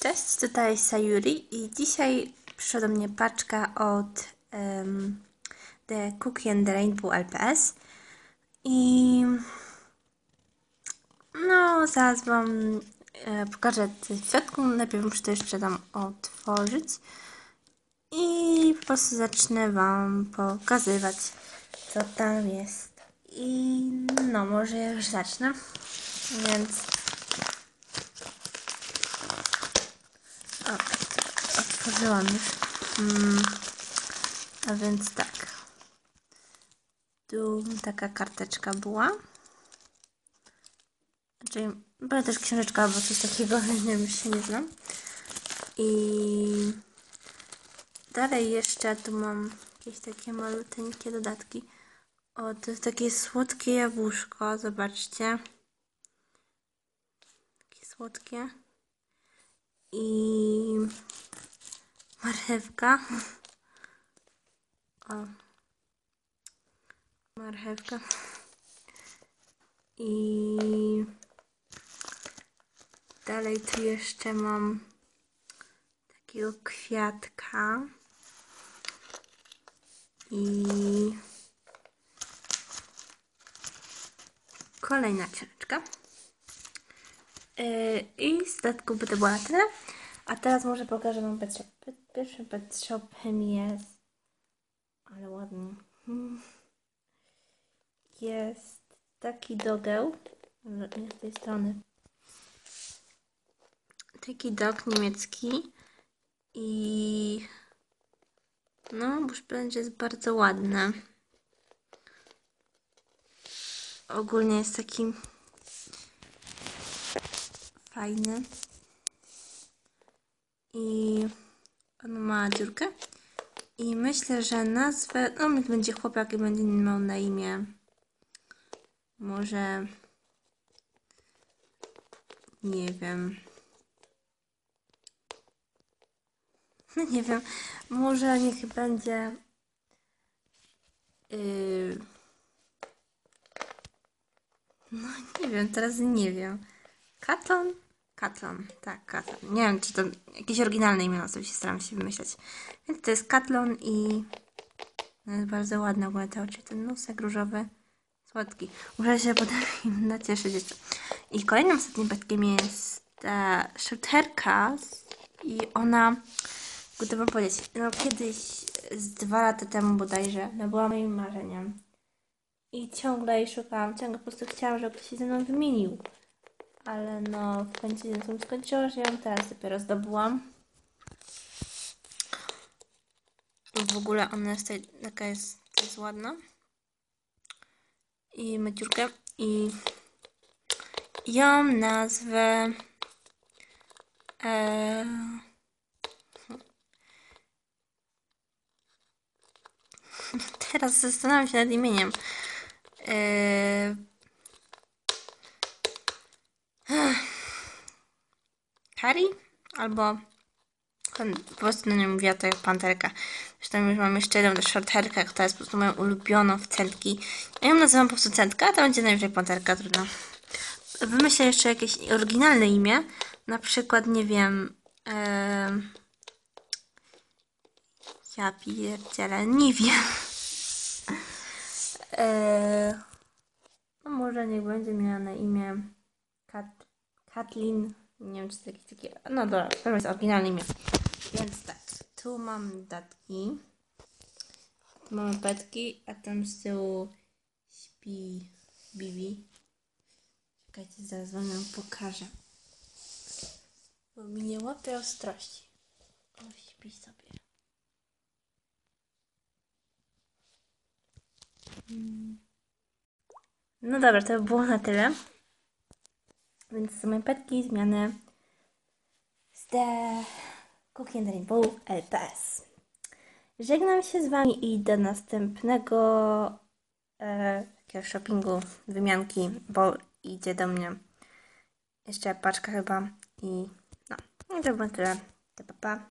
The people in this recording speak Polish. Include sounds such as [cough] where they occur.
Cześć, tutaj Sayuri i dzisiaj przyszła do mnie paczka od em, The Cookie and the Rainbow LPS i no zaraz Wam e, pokażę w środku, najpierw muszę to jeszcze tam otworzyć. I po prostu zacznę Wam pokazywać co tam jest. I no może już zacznę, więc O, otworzyłam już. Mm, a więc tak. Tu taka karteczka była. Czyli była też książeczka albo coś takiego, [laughs] nie wiem, się nie znam. I dalej jeszcze tu mam jakieś takie maluteńkie dodatki. O, to jest takie słodkie jabłuszko, zobaczcie. Takie słodkie i marchewka. O. Marchewka. I dalej tu jeszcze mam takiego kwiatka. I kolejna książeczka. Yy, I z dodatku by to była na tyle. A teraz może pokażę Wam shop. Pierwszym pet shopem jest... Ale ładny. Hmm. Jest taki dogeł. Z tej strony. Taki dog niemiecki. I... No, będzie jest bardzo ładny. Ogólnie jest taki fajny. I on ma dziurkę. I myślę, że nazwę. No, będzie chłopak i będzie miał na imię. Może. Nie wiem. No [laughs] nie wiem. Może niech będzie. Yy... No nie wiem, teraz nie wiem. Katon? Katlon, tak, Katlon. Nie wiem, czy to jakieś oryginalne imiona sobie się staram się wymyśleć. Więc to jest Katlon i no jest bardzo ładne ogólnie te oczy. Ten nosek różowy, słodki. Muszę się potem [laughs] nacieszyć jeszcze. I kolejnym ostatnim petkiem jest ta szuterka i ona, gdy wam powiedzieć, no kiedyś z dwa lata temu bodajże, no była moim marzeniem. I ciągle jej szukałam, ciągle po prostu chciałam, żeby ktoś się ze mną wymienił ale no w końcu się tym skończyło, że ją teraz dopiero zdobyłam. W ogóle ona jest taka jest, jest ładna. I maciurkę. I ją nazwę e, [laughs] Teraz zastanawiam się nad imieniem. E, Harry albo po prostu na nią mówiła to jak panterka. Zresztą już mam jeszcze jedną shortherkę, która jest po prostu moją ulubioną w centki. Ja ją nazywam po prostu centka, a to będzie najwyżej panterka, trudno. Wymyślę jeszcze jakieś oryginalne imię. Na przykład, nie wiem... Yy... Ja pierdzielę, nie wiem. Yy... [laughs] No może niech będzie miała na imię Kat Katlin nie wiem, czy to jakieś takie. No dobra, to jest oryginalne imię. Więc tak, tu mam datki. Tu mamy petki, a tam z tyłu śpi Bibi. Czekajcie, zaraz wam ją pokażę. Bo mi nie łapie ostrości. O, śpi sobie. Hmm. No dobra, to by było na tyle. Więc są moje petki, zmiany z The Cookie and Rainbow LPS. Żegnam się z Wami i do następnego e, shoppingu, wymianki, bo idzie do mnie jeszcze paczka chyba i no, i to było tyle. Pa, pa.